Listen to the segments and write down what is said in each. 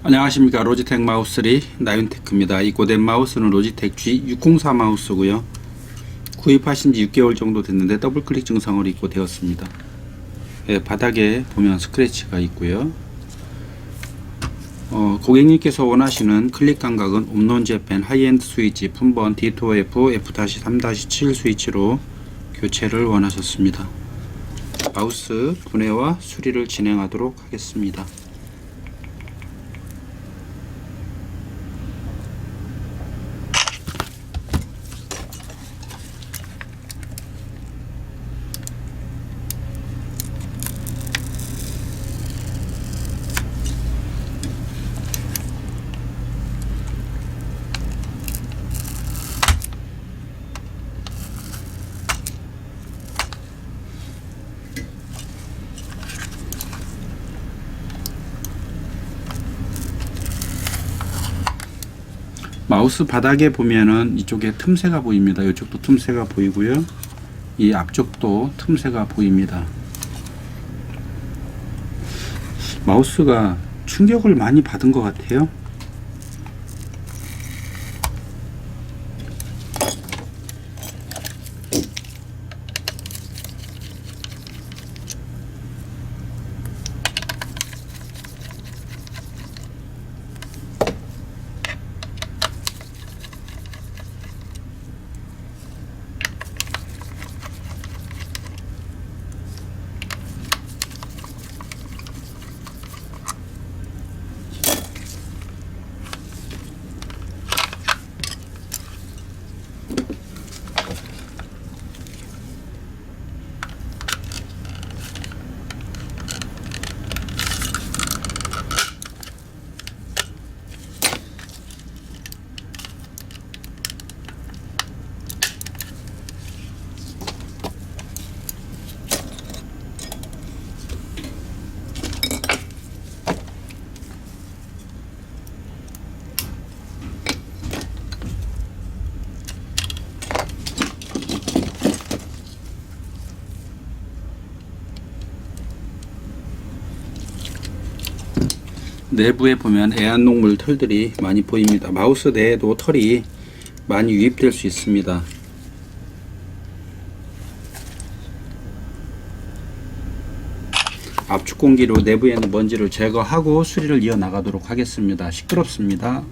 안녕하십니까 로지텍 마우스 3 나윤테크입니다. 이 고된 마우스는 로지텍 G604 마우스고요. 구입하신 지 6개월 정도 됐는데 더블클릭 증상을 입고 되었습니다. 예, 바닥에 보면 스크래치가 있고요. 어, 고객님께서 원하시는 클릭 감각은 옴론 재팬 하이엔드 스위치 품번 D2F F-3-7 스위치로 교체를 원하셨습니다. 마우스 분해와 수리를 진행하도록 하겠습니다. 마우스 바닥에 보면은 이쪽에 틈새가 보입니다. 이쪽도 틈새가 보이고요. 이 앞쪽도 틈새가 보입니다. 마우스가 충격을 많이 받은 것 같아요. 내부에 보면 애완동물 털들이 많이 보입니다. 마우스 내에도 털이 많이 유입될 수 있습니다. 압축 공기로 내부에 있는 먼지를 제거하고 수리를 이어 나가도록 하겠습니다. 시끄럽습니다.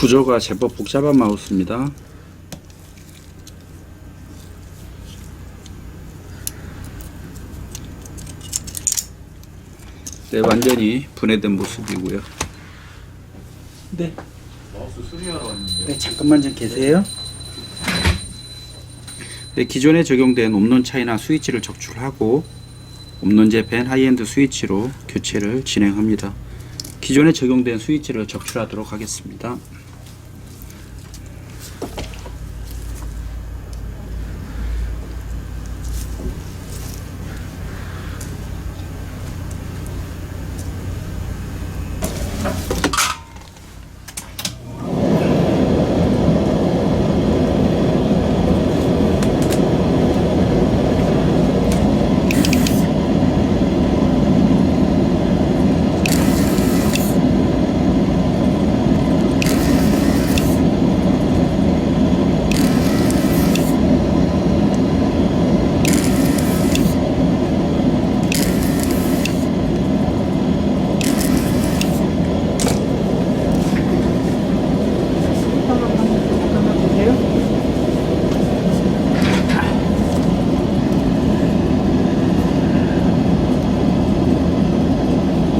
구조가 제법 복잡한 마우스입니다. 네, 완전히 분해된 모습이고요. 네, 마우스 수리하러 왔는데 네 잠깐만 좀 계세요. 네, 기존에 적용된 옴론 차이나 스위치를 적출하고 옴론 재팬 하이엔드 스위치로 교체를 진행합니다. 기존에 적용된 스위치를 적출하도록 하겠습니다.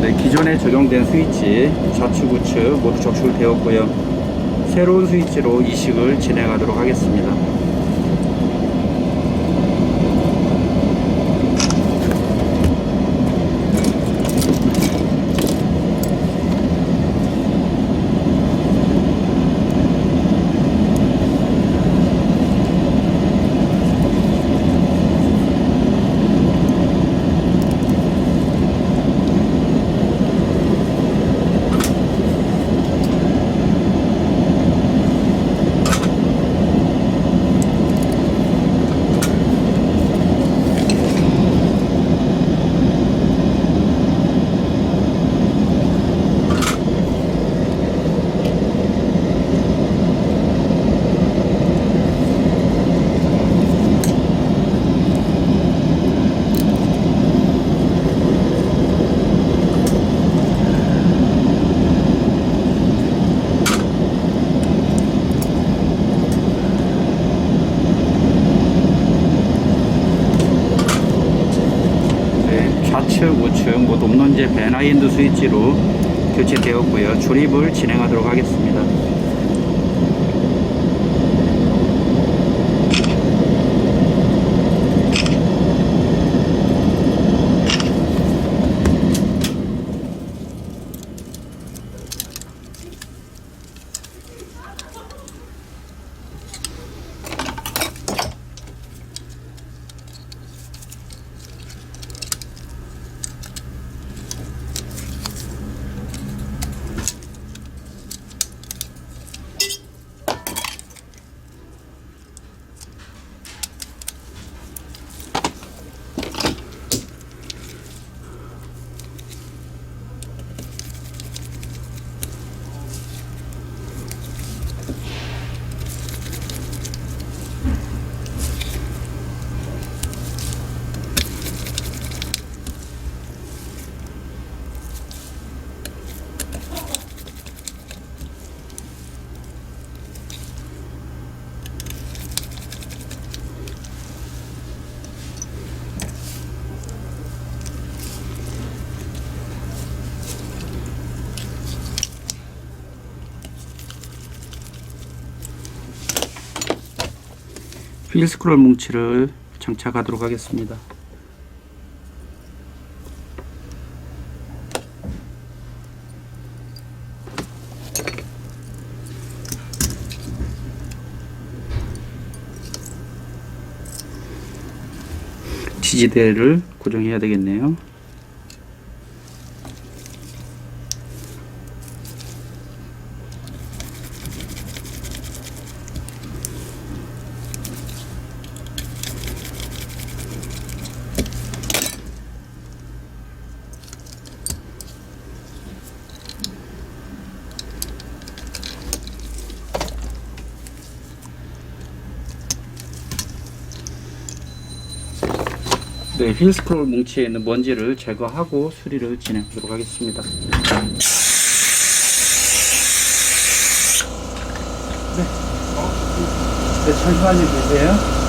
네, 기존에 적용된 스위치 좌측 우측 모두 적출되었고요. 새로운 스위치로 이식을 진행하도록 하겠습니다. 네, 좌측 우측 모두 옴론제 벤 하이엔드 스위치로 교체되었고요. 조립을 진행하도록 하겠습니다. 휠 스크롤 뭉치를 장착하도록 하겠습니다. 지지대를 고정해야 되겠네요. 네, 휠 스크롤 뭉치에 있는 먼지를 제거하고 수리를 진행하도록 하겠습니다. 네, 어, 네 잠시만요 계세요.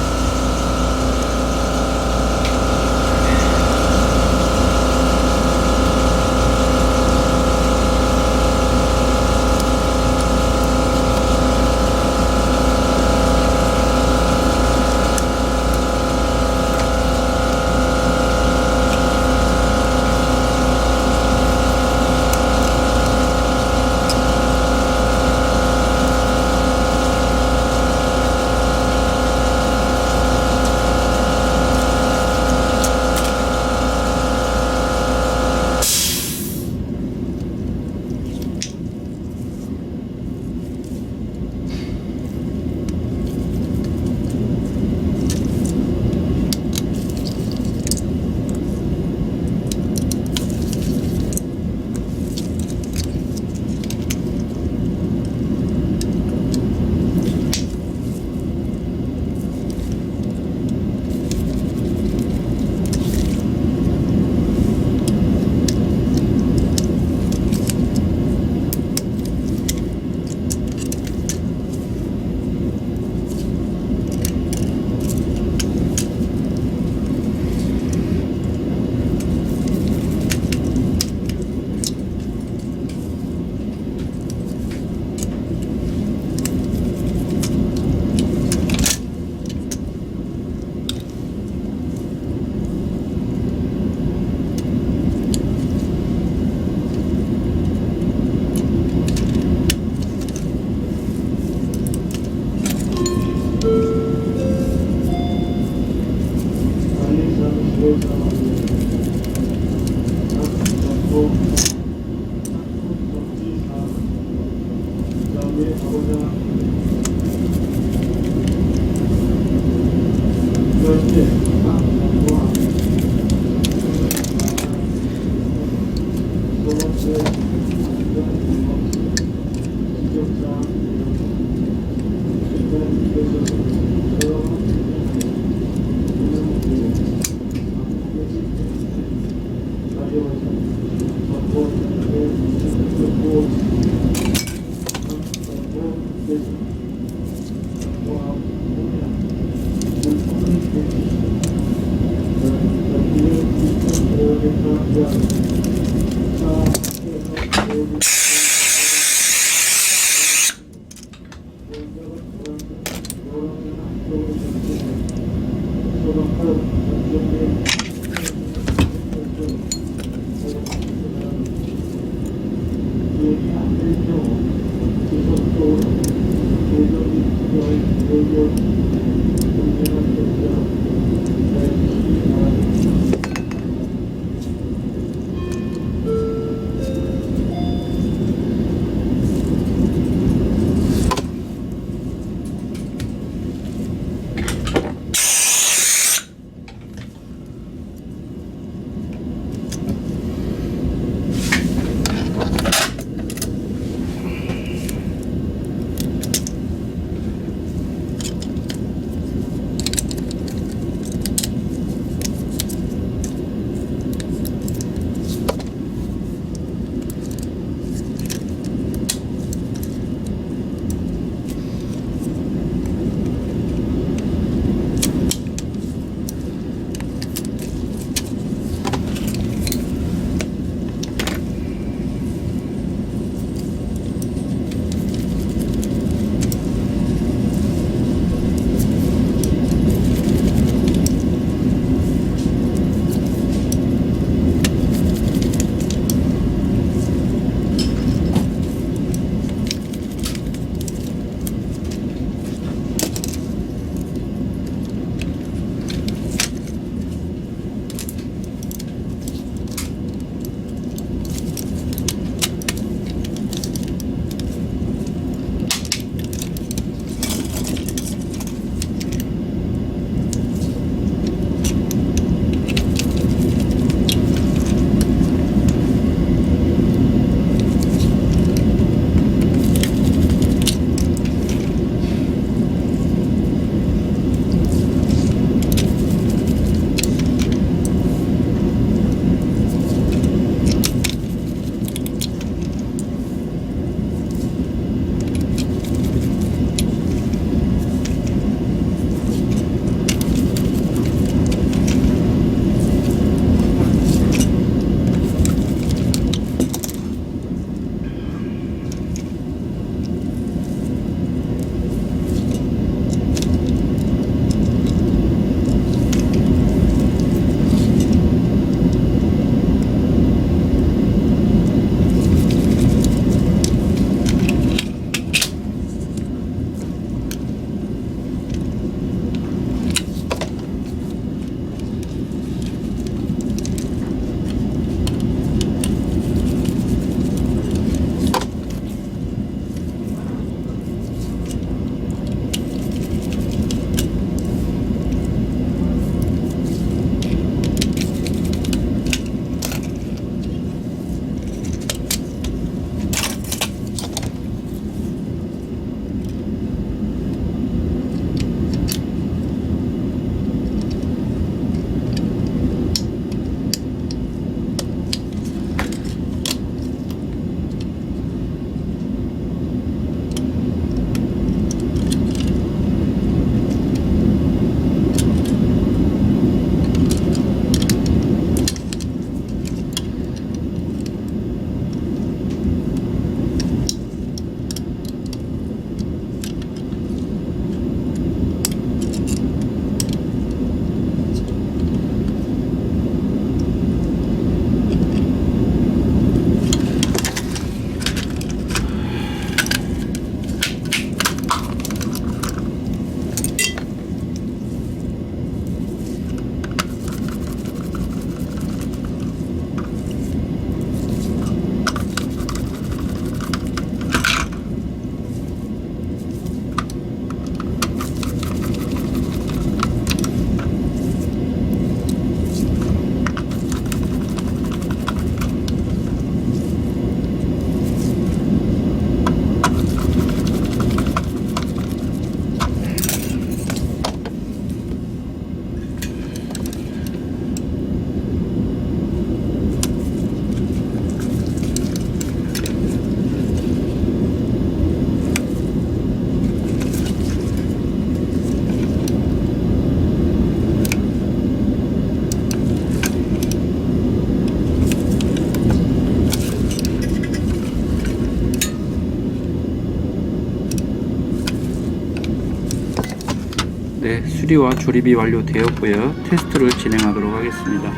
수리와 조립이 완료되었고요. 테스트를 진행하도록 하겠습니다.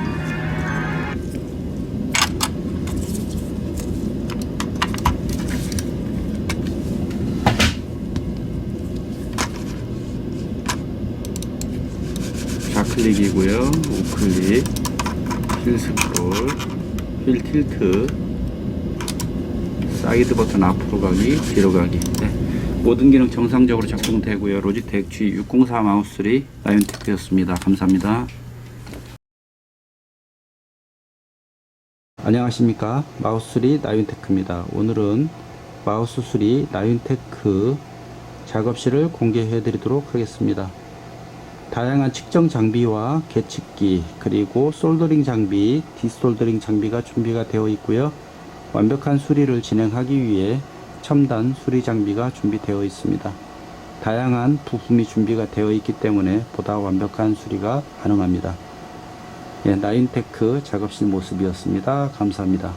좌클릭이고요. 우클릭, 휠 스크롤, 휠 틸트, 사이드 버튼 앞으로 가기, 뒤로 가기. 네. 모든 기능 정상적으로 작동되고요. 로지텍 G604 마우스리 라이온테크였습니다. 감사합니다. 안녕하십니까 마우스리 나윤테크입니다 오늘은 마우스 수리 나윤테크 작업실을 공개해 드리도록 하겠습니다 다양한 측정 장비와 계측기 그리고 솔더링 장비 디솔더링 장비가 준비가 되어 있고요 완벽한 수리를 진행하기 위해 첨단 수리 장비가 준비되어 있습니다 다양한 부품이 준비가 되어 있기 때문에 보다 완벽한 수리가 가능합니다 예, 나인테크 작업실 모습이었습니다. 감사합니다.